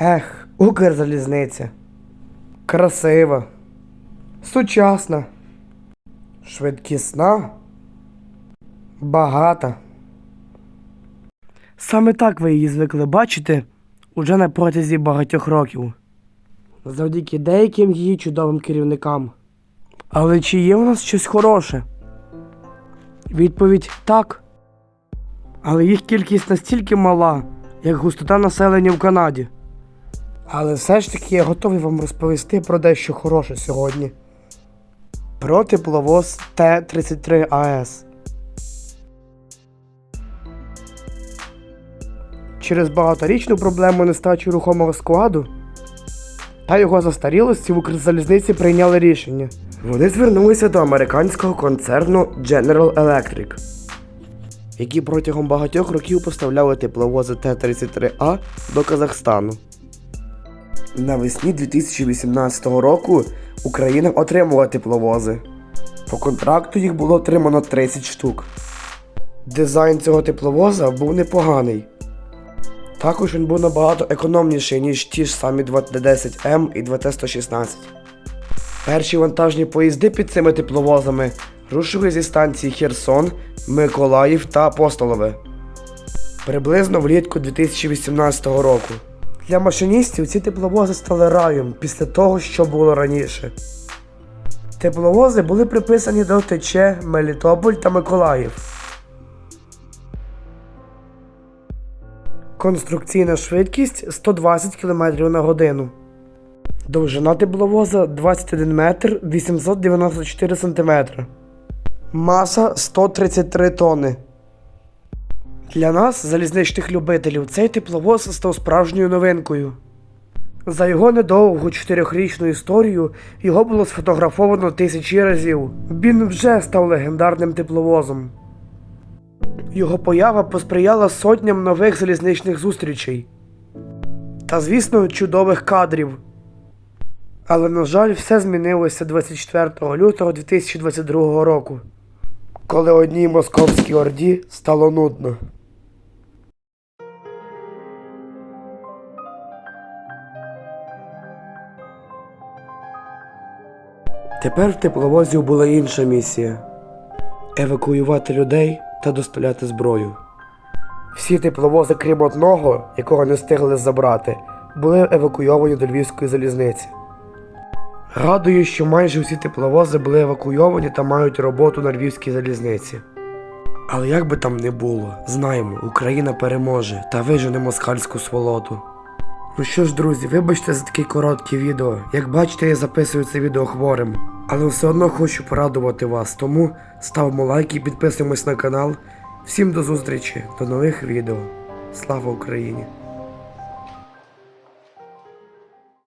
Ех, Укрзалізниця. Красива, сучасна, швидкісна, багата. Саме так ви її звикли бачити уже на протязі багатьох років. Завдяки деяким її чудовим керівникам. Але чи є у нас щось хороше? Відповідь так. Але їх кількість настільки мала, як густота населення в Канаді. Але все ж таки я готовий вам розповісти про дещо хороше сьогодні. Про тепловоз Т-33 АЕС. Через багаторічну проблему нестачі рухомого складу та його застарілості в Укрзалізниці прийняли рішення. Вони звернулися до американського концерну General Electric, які протягом багатьох років поставляли тепловози Т-33А до Казахстану. Навесні 2018 року Україна отримала тепловози. По контракту їх було отримано 30 штук. Дизайн цього тепловоза був непоганий. Також він був набагато економніший, ніж ті ж самі 2Т10М і 2Т116. Перші вантажні поїзди під цими тепловозами рушили зі станції Херсон, Миколаїв та Апостолове приблизно влітку 2018 року. Для машиністів ці тепловози стали раєм після того, що було раніше. Тепловози були приписані до ТЧ, Мелітополь та Миколаїв. Конструкційна швидкість 120 км на годину. Довжина тепловоза 21 метр 894 см. Маса 133 тонни. Для нас, залізничних любителів, цей тепловоз став справжньою новинкою. За його недовгу чотирьохрічну історію його було сфотографовано тисячі разів. Він вже став легендарним тепловозом. Його поява посприяла сотням нових залізничних зустрічей. Та, звісно, чудових кадрів. Але, на жаль, все змінилося 24 лютого 2022 року, коли одній московській орді стало нудно. Тепер в тепловозів була інша місія евакуювати людей та доставляти зброю. Всі тепловози, крім одного, якого не встигли забрати, були евакуйовані до Львівської залізниці. Радую, що майже всі тепловози були евакуйовані та мають роботу на Львівській залізниці. Але як би там не було, знаємо, Україна переможе та вижене москальську сволоту. Ну що ж, друзі, вибачте за таке коротке відео. Як бачите, я записую це відео хворим. Але все одно хочу порадувати вас, тому ставимо лайки, підписуємось на канал. Всім до зустрічі, до нових відео. Слава Україні!